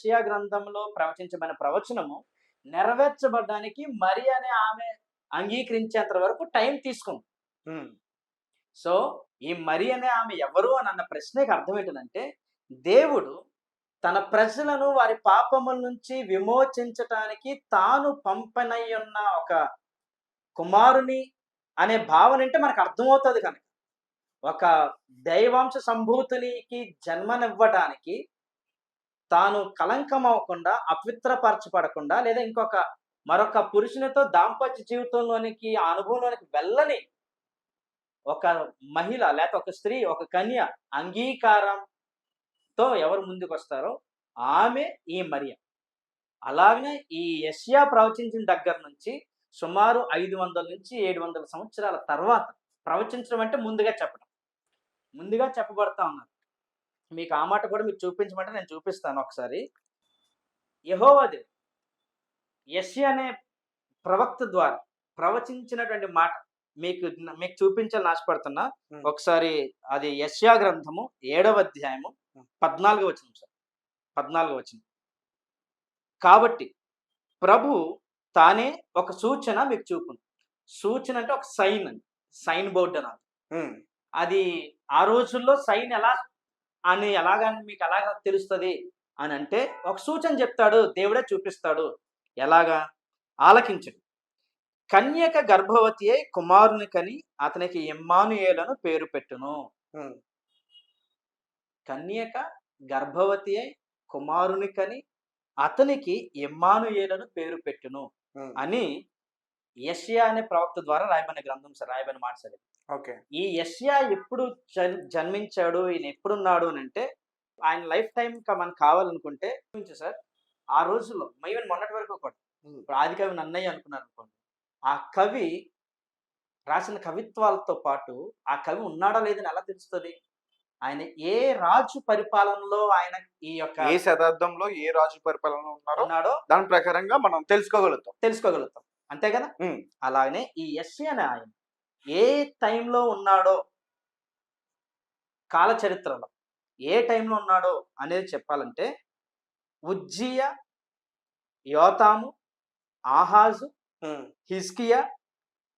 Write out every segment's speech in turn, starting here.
యెషయా గ్రంథంలో ప్రవచించబడిన ప్రవచనము నెరవేర్చబడడానికి మరి అనే ఆమె అంగీకరించేంత వరకు టైం తీసుకుంది. సో ఈ మరి అనే ఆమె ఎవరు అని అన్న ప్రశ్నకి అర్థం ఏంటంటే దేవుడు తన ప్రజలను వారి పాపముల నుంచి విమోచించటానికి తాను పంపనై ఉన్న ఒక కుమారుని అనే భావన అంటే మనకు అర్థమవుతుంది కనుక. ఒక దైవాంశ సంభూతునికి జన్మనివ్వటానికి తాను కలంకం అవ్వకుండా అపవిత్రపరచబడకుండా లేదా ఇంకొక మరొక పురుషునితో దాంపత్య జీవితంలోనికి ఆ అనుభవంలోనికి వెళ్ళని ఒక మహిళ లేక ఒక స్త్రీ ఒక కన్య అంగీకారంతో ఎవరు ముందుకు వస్తారో ఆమె ఈ మరియ. అలాగనే ఈ యష్యా ప్రవచించిన దగ్గర నుంచి సుమారు ఐదు వందల నుంచి ఏడు వందల సంవత్సరాల తర్వాత ప్రవచించడం అంటే ముందుగా చెప్పడం ముందుగా చెప్పబడతా ఉన్నారు. మీకు ఆ మాట కూడా మీకు చూపించమంటే నేను చూపిస్తాను ఒకసారి. యహోవది యష్యా అనే ప్రవక్త ద్వారా ప్రవచించినటువంటి మాట మీకు మీకు చూపించాలని ఆశపడుతున్నా. ఒకసారి అది యశ్యా గ్రంథము ఏడవ అధ్యాయము పద్నాలుగు వచ్చిన సార్. పద్నాలుగు వచ్చిన కాబట్టి ప్రభు తానే ఒక సూచన మీకు చూపును. సూచన అంటే ఒక సైన్ అని సైన్ బోర్డ్ అని అది ఆ రోజుల్లో సైన్ ఎలా అని ఎలాగా మీకు ఎలాగ తెలుస్తుంది అని అంటే ఒక సూచన చెప్తాడు దేవుడే చూపిస్తాడు. ఎలాగా? ఆలకించడు. కన్యక గర్భవతి అయి కుమారుని కని అతనికి ఇమ్మానుయేలను పేరు పెట్టును. కన్యక గర్భవతి అయి కుమారుని కని అతనికి ఇమ్మానుయేలను పేరు పెట్టును అని యష్యా అనే ప్రవక్త ద్వారా రాయబడిన గ్రంథం సార్ రాయబడిన మాట సార్. ఓకే. ఈ యష్యా ఎప్పుడు జన్- జన్మించాడు ఈయన ఎప్పుడున్నాడు అని అంటే ఆయన లైఫ్ టైం మనకు కావాలనుకుంటే సార్ ఆ రోజుల్లో ఈవెన్ మొన్నటి వరకు ఉమ్, ఇప్పుడు ఆది కవి నన్నయ్య అనుకున్నారు అనుకోండి ఆ కవి రాసిన కవిత్వాలతో పాటు ఆ కవి ఉన్నాడా లేదని ఎలా తెలుస్తుంది? ఆయన ఏ రాజు పరిపాలనలో ఆయన ఈ యొక్క ఏ శతాబ్దంలో ఏ రాజు పరిపాలన ఉన్నారో ఉన్నాడో దాని ప్రకారంగా మనం తెలుసుకోగలుగుతాం. తెలుసుకోగలుగుతాం. అంతే కదా? అలాగనే ఈ ఎస్సీ అనే ఆయన ఏ టైంలో ఉన్నాడో కాల చరిత్రలో ఏ టైంలో ఉన్నాడో అనేది చెప్పాలంటే ఉజ్జియ యోతాము ఆహాజు హిస్కియా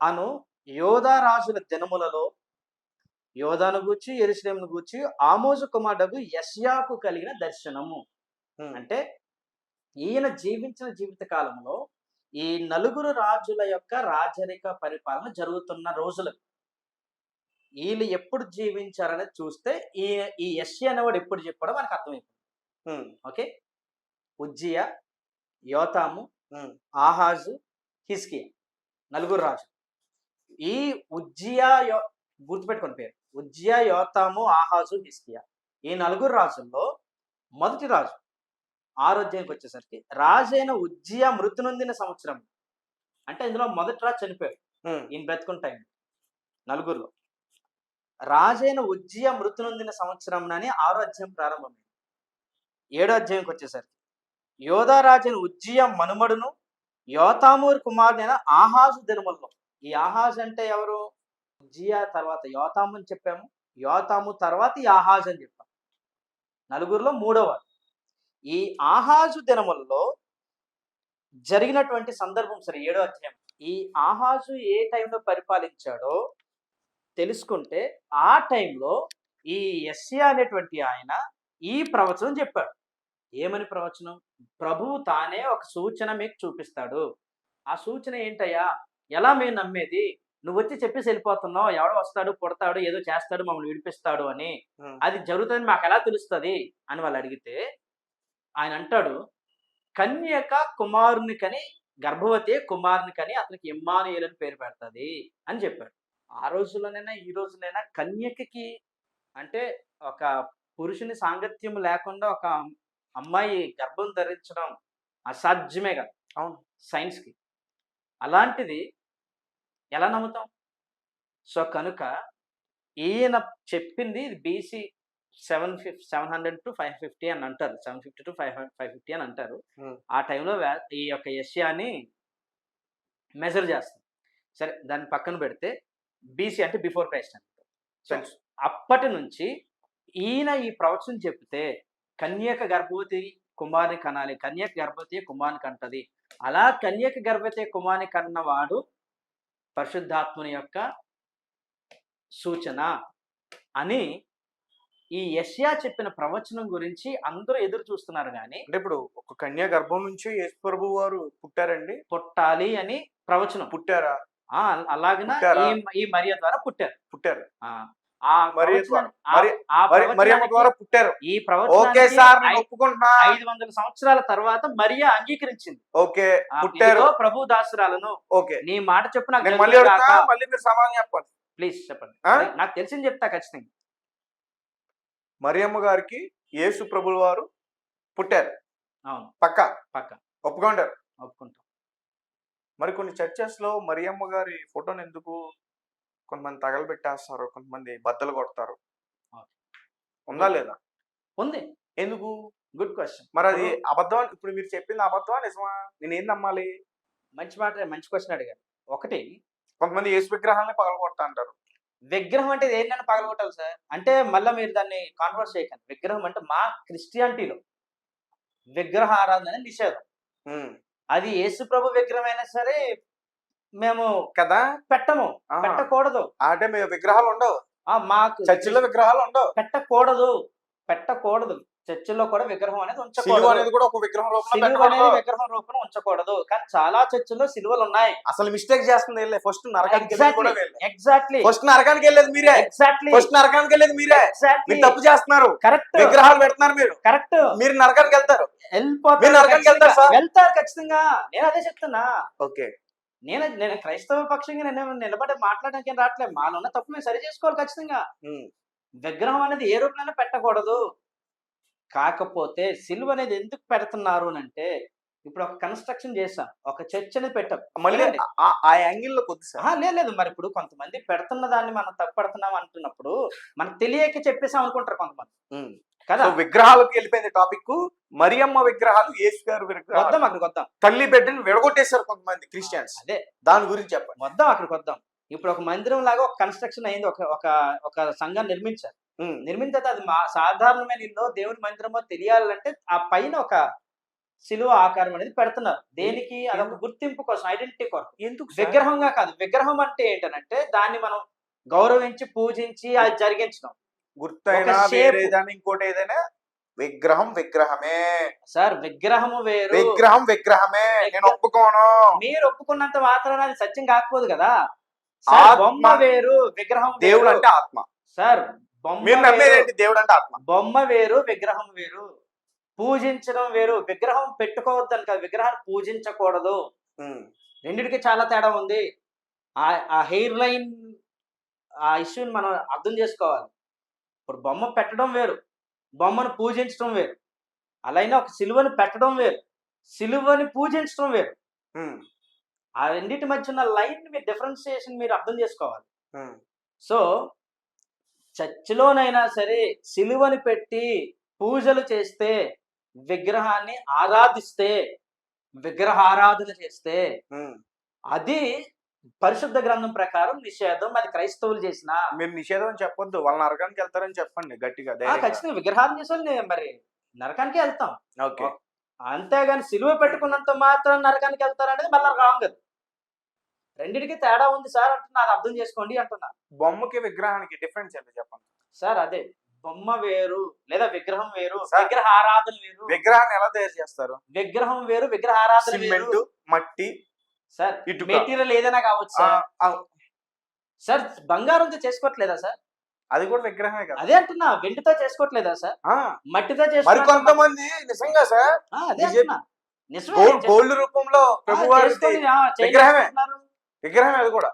అను యోధా రాజుల దినములలో యోధాను గూర్చి ఎరుసలేమును గూర్చి ఆమోజు కుమారుడు యష్యాకు కలిగిన దర్శనము. అంటే ఈయన జీవించిన జీవిత కాలంలో ఈ నలుగురు రాజుల యొక్క రాజరిక పరిపాలన జరుగుతున్న రోజులు. వీళ్ళు ఎప్పుడు జీవించారనేది చూస్తే ఈ ఈ యష్య అనేవాడు ఎప్పుడు చెప్పాడో మనకు అర్థమైపోతుంది. ఉమ్, ఓకే? ఉజ్జియా యోతాము ఆహాజు హిస్కియా నలుగురు రాజు ఈ ఉజ్జియా యో గుర్తుపెట్టుకుని పేరు. ఉజ్జియా యోతాము ఆహాజు హిస్కియా ఈ నలుగురు రాజుల్లో మొదటి రాజు ఆరోగ్యానికి వచ్చేసరికి రాజైన ఉజ్జియా మృతి నొందిన సంవత్సరం. అంటే ఇందులో మొదటి రాజు చనిపోయాడు. ఈయన బ్రతుకున్న టైం నలుగురులో. రాజైన ఉజ్జియా మృతి నొందిన సంవత్సరం అని ఆరో అధ్యాయం ప్రారంభమైంది. ఏడో అధ్యాయంకి వచ్చేసరికి యోధా రాజైన ఉజ్జియా మనుమడును యోతామూరు కుమారుడైన ఆహాజు దినముల్లో. ఈ ఆహాజ్ అంటే ఎవరు? ఉజ్జియా తర్వాత యోతాము అని చెప్పాము. యోతాము తర్వాత ఈ ఆహాజ్ అని చెప్పాము నలుగురిలో మూడవ ఈ ఆహాజు దినముల్లో జరిగినటువంటి సందర్భం సరే ఏడో అధ్యాయం. ఈ ఆహాజు ఏ టైంలో పరిపాలించాడో తెలుసుకుంటే ఆ టైంలో ఈ ఎస్సియా అనేటువంటి ఆయన ఈ ప్రవచనం చెప్పాడు. ఏమని ప్రవచనం? ప్రభువు తానే ఒక సూచన మీకు చూపిస్తాడు. ఆ సూచన ఏంటయ్యా? ఎలా మేము నమ్మేది? నువ్వు వచ్చి చెప్పేసి వెళ్ళిపోతున్నావు ఎవడో వస్తాడు పుడతాడు ఏదో చేస్తాడు మమ్మల్ని విడిపిస్తాడు అని. అది జరుగుతుందని మాకు ఎలా తెలుస్తుంది? అని వాళ్ళు అడిగితే ఆయన అంటాడు కన్యక కుమారుని కని గర్భవతి కుమారుని కని అతనికి ఇమ్మానుయేలని పేరు పెడుతుంది అని చెప్పాడు. ఆ రోజుల్లోనైనా ఈ రోజులైనా కన్యకకి అంటే ఒక పురుషుని సాంగత్యం లేకుండా ఒక అమ్మాయి గర్భం ధరించడం అసాధ్యమే కదా అవును. సైన్స్కి. అలాంటిది ఎలా నమ్ముతాం? సో కనుక ఈయన చెప్పింది BC seven fif seven hundred to five fifty అని అంటారు. Seven fifty to five five fifty అని అంటారు. ఆ టైంలో ఈ యొక్క ఏషియాని మెజర్ చేస్తాం. సరే దాన్ని పక్కన పెడితే బీసీ అంటే బిఫోర్ క్రైస్ట్ అని సో. అప్పటి నుంచి ఈయన ఈ ప్రవచనం చెప్తే కన్యక గర్భవతి కుమారుని కనాలి కన్యక గర్భవతి కుమారుని కంటది. అలా కన్యక గర్భవతి కుమారుని కన్నవాడు పరిశుద్ధాత్మని యొక్క సూచన అని ఈ యష్యా చెప్పిన ప్రవచనం గురించి అందరూ ఎదురు చూస్తున్నారు కానీ అంటే ఇప్పుడు ఒక కన్యా గర్భం నుంచి యేసు ప్రభు వారు పుట్టారండి? పుట్టాలి అని ప్రవచనం. పుట్టారా? ఆ అలాగిన పుట్టారా? ఈ ఈ మరియ ద్వారా పుట్టారు. పుట్టారు. ఆ ఆ మరియ ద్వారా- మరి- ఆ- ఆ మరి మరియమ్మ ప్రవచనానికి- ద్వారా పుట్టారు. ఈ ఓకే సార్ నేను ఒప్పుకుంటున్నా. ఐదు వందల సంవత్సరాల తర్వాత మరియా అంగీకరించింది. ఓకే ఆ, పుట్టారు. ఇదిగో ప్రభు దాసురాలను. ఓకే. నీ మాట చెప్పు నాకు నేను మళ్ళీ అడుగుతా. మళ్ళీ మీరు సమాధానం చెప్పండి ప్లీజ్ చెప్పండి. ఆ? నాకు తెలిసింది చెప్తా ఖచ్చితంగా. మరియమ్మ గారికి యేసు ప్రభుల వారు పుట్టారు. అవును. పక్క? పక్క. ఒప్పుకుంటారు? ఒప్పుకుంటాం. మరి కొన్ని చర్చెస్లో మరియమ్మ గారి ఫోటోని ఎందుకు కొంతమంది తగలబెట్టేస్తారు కొంతమంది బద్దలు కొడతారు. ఉందా లేదా? ఉంది. ఎందుకు? Good question. మరి అది అబద్ధం ఇప్పుడు మీరు చెప్పింది అబద్ధమా? నిజమా? నేను ఏం నమ్మాలి? మంచి మాట మంచి క్వశ్చన్ అడిగారు. ఒకటి కొంతమంది యేసు విగ్రహాలని పగల కొడతా అంటారు. విగ్రహం అంటే ఏంటంటే పగలగొట్టాలి సార్? అంటే మళ్ళీ మీరు దాన్ని కాన్వర్స్ చేయకండి. విగ్రహం అంటే మా క్రిస్టియానిటీలో విగ్రహ ఆరాధన నిషేధం. అది యేసు ప్రభు విగ్రహం అయినా సరే మేము కదా? పెట్టము. పెట్టకూడదు. అంటే మీ విగ్రహాలు ఉండవు. ఆ మాకు చర్చిలో విగ్రహాలు ఉండవు. పెట్టకూడదు. పెట్టకూడదు. చర్చిలో కూడా విగ్రహం అనేది ఉంచకూడదు. అనేది కూడా ఒక విగ్రహం రూపంలో సిలువ అనేది పెట్టకూడదు. విగ్రహం రూపంలో ఉంచకూడదు. కానీ చాలా చర్చిల్లో సిలువలు ఉన్నాయి. అసలు మిస్టేక్ చేస్తుంది ఫస్ట్ నరకానికి ఎగ్జాక్ట్లీ ఫస్ట్ నరకానికి వెళ్ళేది మీరే. ఎగ్జాక్ట్లీ ఫస్ట్ నరకానికి వెళ్ళేది మీరే. తప్పు చేస్తున్నారు. కరెక్ట్ విగ్రహాలు పెడుతున్నారు మీరు. కరెక్ట్ మీరు నరకానికి వెళ్తారు. వెళ్ళిపోతారు నరకానికి వెళ్తారు. వెళ్తారు ఖచ్చితంగా. నేను అదే చెప్తున్నా. ఓకే. నేను నేను క్రైస్తవ పక్షంగా నేను నిలబడి మాట్లాడడానికి ఏం రావట్లేదు. మాలో ఉన్న తప్పు మేము సరి చేసుకోవాలి ఖచ్చితంగా. విగ్రహం అనేది ఏ రూపంలో పెట్టకూడదు. కాకపోతే సిలువ అనేది ఎందుకు పెడుతున్నారు అని అంటే ఇప్పుడు ఒక కన్స్ట్రక్షన్ చేసాం ఒక చర్చ్ అనేది పెట్టాం. మళ్ళీ. ఆ- ఆ యాంగిల్లో కొద్ది సార్ ఆహా, లేదు లేదు. మరి ఇప్పుడు కొంతమంది పెడుతున్న దాన్ని మనం తప్పు పెడుతున్నాం అంటున్నప్పుడు మనకు తెలియక చెప్పేసాం అనుకుంటారు కొంతమంది. కదా? విగ్రహాలకు వెళ్ళిపోయింది టాపిక్ మరియమ్మ విగ్రహాలు యేసు గారు విగ్రహాలు. వద్దాం అక్కడికి వద్దాం. తల్లి బిడ్డని విడగొట్టేశారు కొంతమంది క్రిస్టియన్స్. అదే. దాని గురించి చెప్పండి. వద్దాం అక్కడికి వద్దాం. ఇప్పుడు ఒక మందిరం లాగా ఒక కన్స్ట్రక్షన్ అయింది. ఒక ఒక ఒక సంఘం నిర్మించారు. ఉమ్. నిర్మించిన తర్వాత అది మా సాధారణమైన ఇల్లు దేవుని మందిరమో తెలియాలంటే ఆ పైన ఒక శిలువ ఆకారం అనేది పెడుతున్నారు. దేనికి? అదొక గుర్తింపు కోసం ఐడెంటిటీ కోసం ఎందుకు? విగ్రహంగా కాదు. విగ్రహం అంటే ఏంటనంటే దాన్ని మనం గౌరవించి పూజించి అది జరిగించడం. గుర్తైనా ఇంకోటి ఏదైనా విగ్రహం విగ్రహమే. సార్ విగ్రహము వేరు. విగ్రహం విగ్రహమే. నేను ఒప్పుకోను. మీరు ఒప్పుకున్నంత మాత్రాన అది సత్యం కాకపోదు కదా. బొమ్మ వేరు విగ్రహం దేవుడు. అంటే ఆత్మ. సార్ బొమ్మ మీరు నమ్మేది వేరు. ఏంటి? దేవుడు అంటే ఆత్మ. బొమ్మ వేరు విగ్రహం వేరు. పూజించడం వేరు. విగ్రహం పెట్టుకోవద్దని కాదు. విగ్రహాన్ని పూజించకూడదు. రెండిటికి చాలా తేడా ఉంది. ఆ హెయిర్ లైన్ ఆ ఇష్యూని మనం అర్థం చేసుకోవాలి. ఇప్పుడు బొమ్మ పెట్టడం వేరు. బొమ్మను పూజించడం వేరు. అలాగే ఒక సిలువని పెట్టడం వేరు. సిలువని పూజించడం వేరు. ఆ రెండింటి మధ్య ఉన్న లైన్ మీరు డిఫరెన్సియేషన్ మీరు అర్థం చేసుకోవాలి. సో చర్చిలోనైనా సరే సిలువని పెట్టి పూజలు చేస్తే విగ్రహాన్ని ఆరాధిస్తే విగ్రహ ఆరాధన చేస్తే. అది పరిశుద్ధ గ్రంథం ప్రకారం నిషేధం అది క్రైస్తవులు చేసిన మీరు నిషేధం అని చెప్పొద్దు వాళ్ళ నరకానికి వెళ్తారని చెప్పండి గట్టిగా. ఖచ్చితంగా విగ్రహాలు చేసే మరి నరకానికి వెళ్తాం ఓకే అంతేగాని సిలువ పెట్టుకున్నంత మాత్రం నరకానికి వెళ్తారనేది మళ్ళీ రాంగ్ రెండిటికి తేడా ఉంది సార్ అంటున్నా అది అర్థం చేసుకోండి అంటున్నా. బొమ్మకి విగ్రహానికి డిఫరెన్స్ ఏంటో చెప్పండి? సార్ అదే బొమ్మ వేరు లేదా విగ్రహం వేరు విగ్రహ ఆరాధన వేరు. విగ్రహాన్ని ఎలా తయారు చేస్తారు? విగ్రహం వేరు విగ్రహ ఆరాధన సిమెంట్ వేరు మట్టి సార్ ఇటుక. మెటీరియల్ ఏదైనా కావచ్చు సార్. బంగారంతో చేసుకోవట్లేదా సార్? అది కూడా విగ్రహమే కదా. అదే అంటున్నా వెండితో చేసుకోవట్లేదా సార్? మట్టితో చేసుకుంటున్నా- కొంతమంది నిజంగా సార్ అదే. నిజమే, గోల్డ్ రూపంలో విగ్రహమే. విగ్రహం అది కూడా.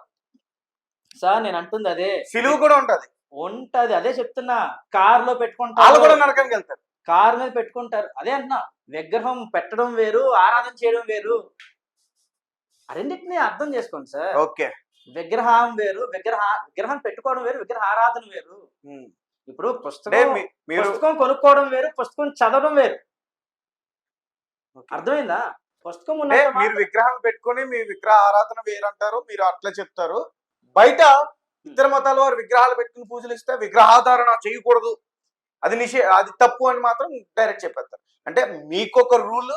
సార్ నేను అంటుంది అదే. సిలువు కూడా ఉంటది. ఉంటది. అదే చెప్తున్నా. కార్లో పెట్టుకుంటారు కూడా నరకానికి వెళ్తారు. కార్ మీద పెట్టుకుంటారు. అదే అంటున్నా. విగ్రహం పెట్టడం వేరు ఆరాధన చేయడం వేరు. రెండింటిని అర్థం చేసుకోండి సార్. ఓకే. విగ్రహం వేరు విగ్రహ విగ్రహం పెట్టుకోవడం వేరు విగ్రహ ఆరాధన వేరు. ఇప్పుడు పుస్తకం పుస్తకం కొనుక్కోవడం వేరు పుస్తకం చదవడం వేరు. అర్థమైందా? పుస్తకం మీరు విగ్రహం పెట్టుకొని మీ విగ్రహ ఆరాధన వేరంటారు మీరు అట్లా చెప్తారు. బయట ఇతర మతాల వారు విగ్రహాలు పెట్టుకుని పూజలు ఇస్తే విగ్రహాధారణ చేయకూడదు. అది నిషే అది తప్పు అని మాత్రం డైరెక్ట్ చెప్పేస్తారు. అంటే మీకొక రూల్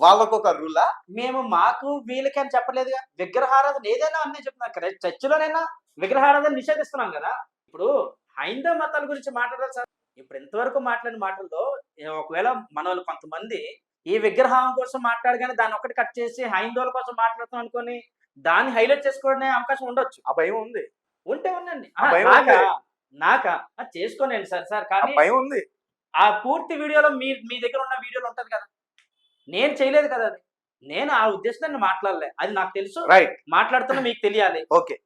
వాళ్ళకొక రూలా? మేము మాకు వీళ్ళకి అని చెప్పలేదుగా. విగ్రహారాధన ఏదైనా అన్నీ చెప్తున్నా. కదా చర్చిలోనైనా విగ్రహారాధన నిషేధిస్తున్నాం కదా. ఇప్పుడు హైందవ మతాల గురించి మాట్లాడాలి సార్. ఇప్పుడు ఇంతవరకు మాట్లాడిన మాటల్లో ఒకవేళ మన వాళ్ళు కొంతమంది ఈ విగ్రహం కోసం మాట్లాడగానే దాన్ని ఒకటి కట్ చేసి హైందవుల కోసం మాట్లాడుతాం అనుకొని దాన్ని హైలైట్ చేసుకోవడం అవకాశం ఉండొచ్చు. ఆ భయం ఉంది. ఉంటే భయం నాకా? చేసుకోనండి సార్ సార్ కానీ భయం ఉంది. ఆ పూర్తి వీడియోలో మీ మీ దగ్గర ఉన్న వీడియోలో ఉంటది కదా. నేను చేయలేదు కదా అది. నేను ఆ ఉద్దేశంతో మాట్లాడలే. అది నాకు తెలుసు. రైట్ మాట్లాడుతున్నా మీకు తెలియాలి. ఓకే